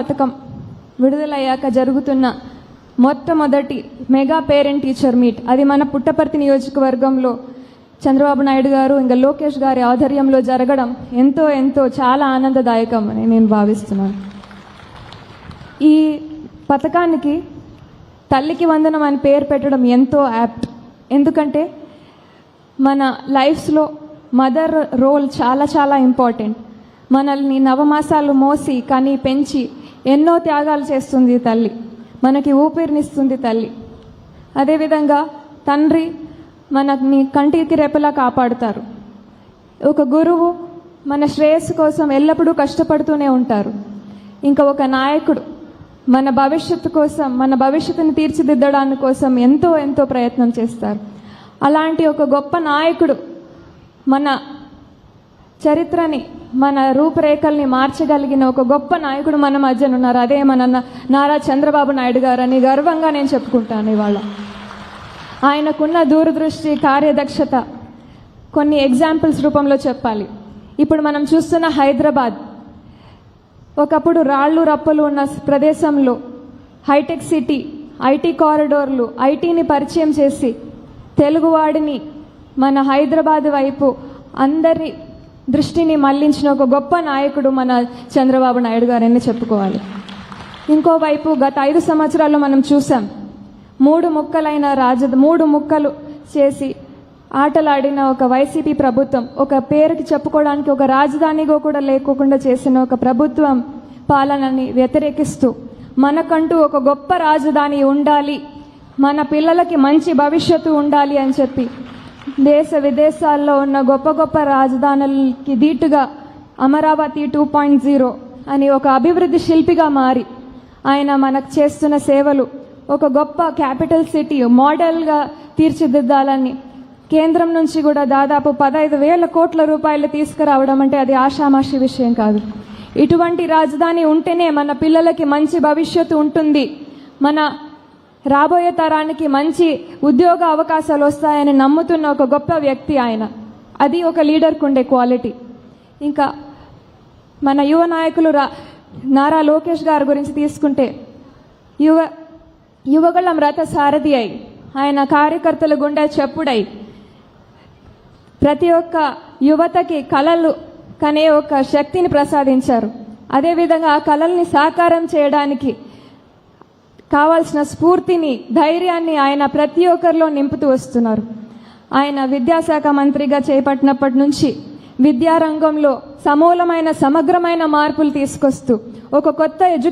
పథకం విడుదలయ్యాక జరుగుతున్న మొట్టమొదటి మెగా పేరెంట్ టీచర్ మీట్. అది మన పుట్టపర్తి నియోజకవర్గంలో చంద్రబాబు నాయుడు గారు ఇంకా లోకేష్ గారి ఆధ్వర్యంలో జరగడం ఎంతో ఎంతో చాలా ఆనందదాయకం అని నేను భావిస్తున్నాను. ఈ పథకానికి తల్లికి వందనం అని పేరు పెట్టడం ఎంతో యాప్ట్. ఎందుకంటే మన లైఫ్స్లో మదర్ రోల్ చాలా చాలా ఇంపార్టెంట్. మనల్ని నవమాసాలు మోసి కానీ పెంచి ఎన్నో త్యాగాలు చేస్తుంది తల్లి. మనకి ఊపిరినిస్తుంది తల్లి. అదేవిధంగా తండ్రి మనని కంటికి రేపలా కాపాడుతారు. ఒక గురువు మన శ్రేయస్సు కోసం ఎల్లప్పుడూ కష్టపడుతూనే ఉంటారు. ఇంకా ఒక నాయకుడు మన భవిష్యత్తు కోసం మన భవిష్యత్తుని తీర్చిదిద్దడానికి కోసం ఎంతో ఎంతో ప్రయత్నం చేస్తారు. అలాంటి ఒక గొప్ప నాయకుడు మన చరిత్రని మన రూపురేఖల్ని మార్చగలిగిన ఒక గొప్ప నాయకుడు మన మధ్యన ఉన్నారు. అదే మన నారా చంద్రబాబు నాయుడు గారని గర్వంగా నేను చెప్పుకుంటాను ఇవాళ. ఆయనకున్న దూరదృష్టి కార్యదక్షత కొన్ని ఎగ్జాంపుల్స్ రూపంలో చెప్పాలి. ఇప్పుడు మనం చూస్తున్న హైదరాబాద్. ఒకప్పుడు రాళ్ళు రప్పలు ఉన్న ప్రదేశంలో హైటెక్ సిటీ ఐటీ కారిడోర్లు ఐటీని పరిచయం చేసి తెలుగువాడిని మన హైదరాబాద్ వైపు అందరి దృష్టిని మళ్ళించిన ఒక గొప్ప నాయకుడు మన చంద్రబాబు నాయుడు గారని చెప్పుకోవాలి. ఇంకోవైపు గత ఐదు సంవత్సరాల్లో మనం చూసాం మూడు ముక్కలైన రాజ మూడు ముక్కలు చేసి ఆటలాడిన ఒక వైసీపీ ప్రభుత్వం ఒక పేరుకి చెప్పుకోవడానికి ఒక రాజధానిగా కూడా లేకోకుండా చేసిన ఒక ప్రభుత్వం పాలనని వ్యతిరేకిస్తూ మనకంటూ ఒక గొప్ప రాజధాని ఉండాలి మన పిల్లలకి మంచి భవిష్యత్తు ఉండాలి అని చెప్పి దేశ విదేశాల్లో ఉన్న గొప్ప గొప్ప రాజధానులకి దీటుగా అమరావతి టూ పాయింట్ జీరో అని ఒక అభివృద్ధి శిల్పిగా మారి ఆయన మనకు చేస్తున్న సేవలు ఒక గొప్ప క్యాపిటల్ సిటీ మోడల్గా తీర్చిదిద్దాలని కేంద్రం నుంచి కూడా దాదాపు పదహైదు వేల కోట్ల రూపాయలు తీసుకురావడం అంటే అది ఆషామాషి విషయం కాదు. ఇటువంటి రాజధాని ఉంటేనే మన పిల్లలకి మంచి భవిష్యత్తు ఉంటుంది. మన రాబోయే తరానికి మంచి ఉద్యోగ అవకాశాలు వస్తాయని నమ్ముతున్న ఒక గొప్ప వ్యక్తి ఆయన. అది ఒక లీడర్కు ఉండే క్వాలిటీ ఇంకా మన యువ నాయకులు రా నారా లోకేష్ గారి గురించి తీసుకుంటే యువ యువగళం రథ సారథి అయి ఆయన కార్యకర్తల గుండె చెప్పుడై ప్రతి ఒక్క యువతకి కళలు కనే ఒక శక్తిని ప్రసాదించారు. అదేవిధంగా ఆ కళల్ని సాకారం చేయడానికి కావాల్సిన స్ఫూర్తిని ధైర్యాన్ని ఆయన ప్రతి ఒక్కరిలో నింపుతూ వస్తున్నారు. ఆయన విద్యాశాఖ మంత్రిగా చేపట్టినప్పటి నుంచి విద్యారంగంలో సమూలమైన సమగ్రమైన మార్పులు తీసుకొస్తూ ఒక కొత్త ఎడ్యుకేషన్